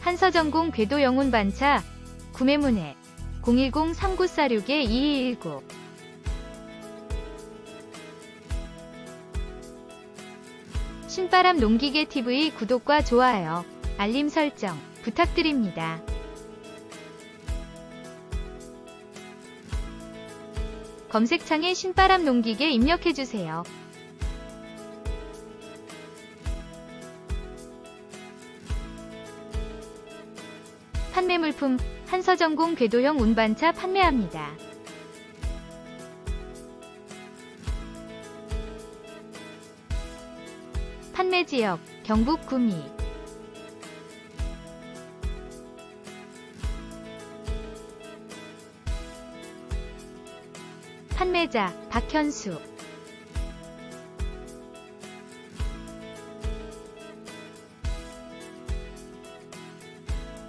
한서전공 궤도 영혼 반차 구매 문의 010-3946-2219 신바람 농기계 TV 구독과 좋아요, 알림 설정 부탁드립니다. 검색창에 신바람 농기계 입력해주세요. 판매 물품 한서전공 궤도형 운반차 판매합니다. 판매 지역 경북 구미 판매자 박현수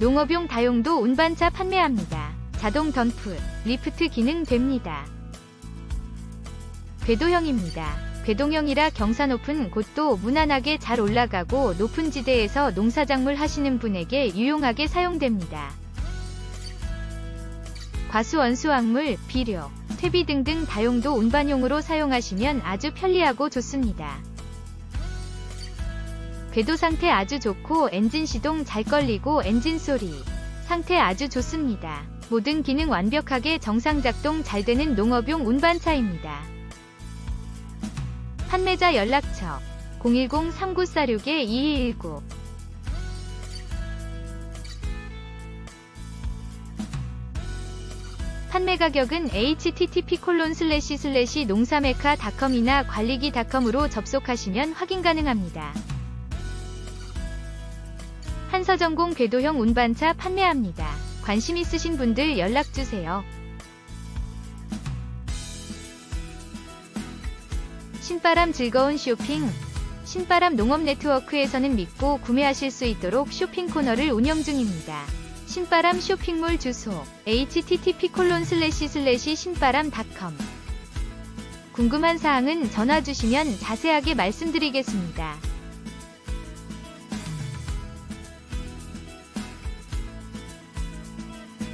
농업용 다용도 운반차 판매합니다. 자동 덤프, 리프트 기능 됩니다. 궤도형입니다. 궤동형이라 경사 높은 곳도 무난하게 잘 올라가고 높은 지대에서 농사작물 하시는 분에게 유용하게 사용됩니다. 과수원수확물, 비료, 퇴비 등등 다용도 운반용으로 사용하시면 아주 편리하고 좋습니다. 궤도 상태 아주 좋고 엔진 시동 잘 걸리고 엔진 소리 상태 아주 좋습니다. 모든 기능 완벽하게 정상 작동 잘 되는 농업용 운반차입니다. 판매자 연락처 010-3946-2219 판매 가격은 http 콜론 슬래시 슬래시 농사메카닷컴이나 관리기닷컴으로 접속하시면 확인 가능합니다. 한서전공 궤도형 운반차 판매합니다. 관심 있으신 분들 연락주세요. 신바람 즐거운 쇼핑 신바람 농업 네트워크에서는 믿고 구매하실 수 있도록 쇼핑 코너를 운영 중입니다. 신바람 쇼핑몰 주소 http 신바람닷컴 궁금한 사항은 전화 주시면 자세하게 말씀드리겠습니다.